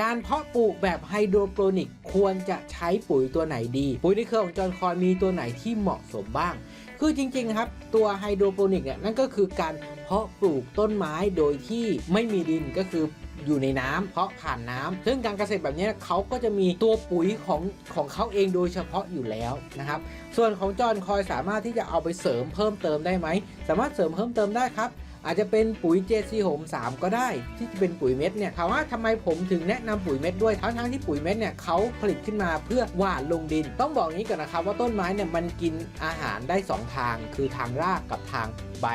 การเพาะปลูกแบบไฮโดรโปรนิกควรจะใช้ปุ๋ยตัวไหนดี ปุ๋ยในเครือของจอร์นคอยมีตัวไหนที่เหมาะสมบ้าง คือจริงๆครับ ตัวไฮโดรโปรนิกเนี่ยนั่นก็คือการเพาะปลูกต้นไม้โดยที่ไม่มีดินก็คืออยู่ในน้ำเพาะผ่านน้ำซึ่งการเกษตรแบบนี้เขาก็จะมีตัวปุ๋ยของของเขาเองโดยเฉพาะอยู่แล้วนะครับ ส่วนของจอร์นคอยสามารถที่จะเอาไปเสริมเพิ่มเติมได้ไหม สามารถเสริมเพิ่มเติมได้ครับ อาจจะเป็นปุ๋ยเจซีโหม3 ก็ได้ ที่จะเป็นปุ๋ยเม็ดเนี่ยถามว่าทำไมผมถึงแนะนำปุ๋ยเม็ดด้วยทั้งทั้งที่ปุ๋ยเม็ดเนี่ยเขาผลิตขึ้นมาเพื่อหว่านลงดิน ต้องบอกงี้ก่อนนะครับว่าต้นไม้เนี่ยมันกินอาหารได้ 2 ทาง คือทางรากกับทางใบ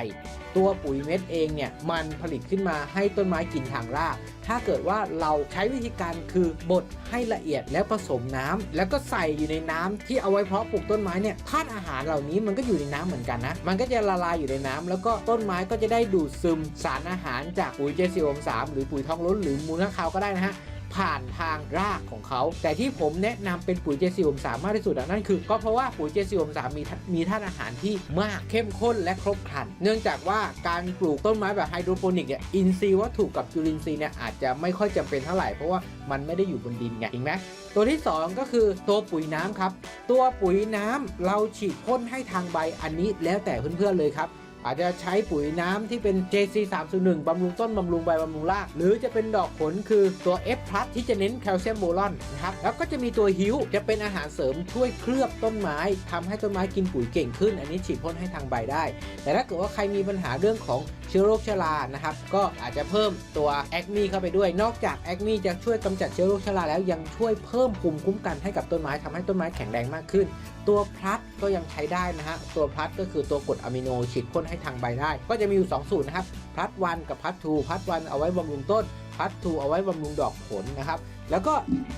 ตัวปุ๋ยเม็ดเองเนี่ยมันผลิตขึ้นมาให้ต้นไม้กินทางรากถ้าเกิดว่าเราใช้วิธีการคือบดให้ละเอียดแล้วผสมน้ำแล้วก็ใส่อยู่ในน้ำที่เอาไว้เพาะปลูกต้นไม้เนี่ยธาตุอาหารเหล่านี้มันก็อยู่ในน้ำเหมือนกันนะ มันก็จะละลายอยู่ในน้ำแล้วก็ต้นไม้ก็จะได้ดูดซึมสารอาหารจากปุ๋ยเจสิโอม3หรือปุ๋ยทองล้นหรือมูลข้าวก็ได้นะฮะ ผ่านทางรากของเขา แต่ที่ผมแนะนำเป็นปุ๋ยเจสิโอม3มากที่สุดนั่นคือ ก็เพราะว่าปุ๋ยเจสิโอม3มีมีธาตุอาหารที่มากเข้มข้นและครบครัน เนื่องจากว่าการปลูกต้นไม้แบบไฮโดรโปนิกเนี่ยอินทรีย์วัตถุกับจุลินทรีย์เนี่ยอาจจะไม่ค่อยจำเป็นเท่าไหร่เพราะว่ามันไม่ได้อยู่บนดินไงจริงไหมตัวที่ 2 ก็คือตัวปุ๋ยน้ำครับ ตัวปุ๋ยน้ำเราฉีดพ่นให้ทางใบอันนี้แล้วแต่เพื่อนๆเลยครับ อาจจะใช้ปุ๋ยน้ำที่เป็น JC 3 0 1บำรุงต้นบำรุงใบบำรุงราก หรือจะเป็นดอกผลคือตัว F+ ที่จะเน้นแคลเซียมโบรอนนะครับแล้วก็จะมีตัวฮิวจะเป็นอาหารเสริมช่วยเคลือบต้นไม้ทำให้ต้นไม้กินปุ๋ยเก่งขึ้น อันนี้ฉีดพ่นให้ทางใบได้ แต่ถ้าเกิดว่าใครมีปัญหาเรื่องของ ชื้อโรคชรานะครับ ก็อาจจะเพิ่มตัวแอคมีเข้าไปด้วย นอกจากแอคมีจะช่วยกำจัดเชื้อโรคชราแล้วยังช่วยเพิ่มภูมิคุ้มกันให้กับต้นไม้ทำให้ต้นไม้แข็งแรงมากขึ้น ตัวพลัดก็ยังใช้ได้นะฮะ ตัวพลัดก็คือตัวกรดอะมิโนฉีดพ่นให้ทางใบได้ ก็จะมีอยู่ 2 สูตรนะครับ พลัดวันกับพลัดทูพลัดวันเอาไว้บำรุงต้นพลัดทูเอาไว้บำรุงดอกผลนะครับแล้วก็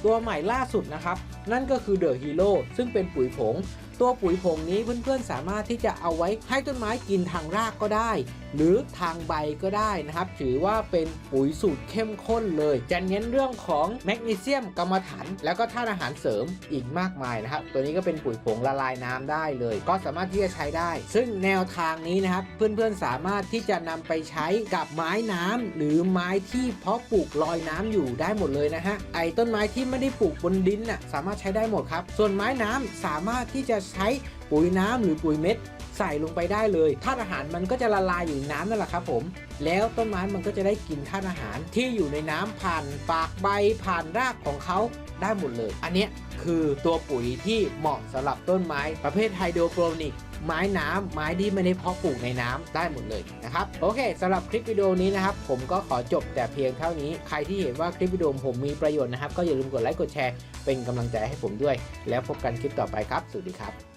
ตัวใหม่ล่าสุดนะครับ นั่นก็คือเดอะฮีโร่ซึ่งเป็นปุ๋ยผง ตัวปุ๋ยผงนี้เพื่อนๆสามารถที่จะเอาไว้ให้ต้นไม้กินทางรากก็ได้ หรือทางใบก็ได้นะครับ ถือว่าเป็นปุ๋ยสูตรเข้มข้นเลย จะเน้นเรื่องของแมกนีเซียมกรรมฐานแล้วก็ธาตุอาหารเสริมอีกมากมายนะครับ ตัวนี้ก็เป็นปุ๋ยผงละลายน้ำได้เลย ก็สามารถที่จะใช้ได้ ซึ่งแนวทางนี้นะครับ เพื่อนๆสามารถที่จะนำไปใช้กับไม้น้ำหรือไม้ที่เพาะปลูกลอยน้ำอยู่ได้หมดเลยนะฮะไอ้ต้นไม้ที่ไม่ได้ปลูกบนดินน่ะสามารถใช้ได้หมดครับ ส่วนไม้น้ำสามารถที่จะใช้ปุ๋ยน้ำหรือปุ๋ยเม็ด ใส่ลงไปได้เลยธาตุอาหารมันก็จะละลายอยู่ในน้ำนั่นแหละครับผมแล้วต้นไม้มันก็จะได้กินธาตุอาหารที่อยู่ในน้ำผ่านปากใบผ่านรากของเขาได้หมดเลย อันเนี้ยคือตัวปุ๋ยที่เหมาะสำหรับต้นไม้ประเภทไฮโดรโปรนิกไม้น้ำไม้ที่ไม่ได้เพาะปลูกในน้ำได้หมดเลยนะครับ โอเคสำหรับคลิปวิดีโอนี้นะครับ ผมก็ขอจบแต่เพียงเท่านี้ ใครที่เห็นว่าคลิปวิดีโอผมมีประโยชน์นะครับ ก็อย่าลืมกดไลค์กดแชร์เป็นกำลังใจให้ผมด้วย แล้วพบกันคลิปต่อไปครับ สวัสดีครับ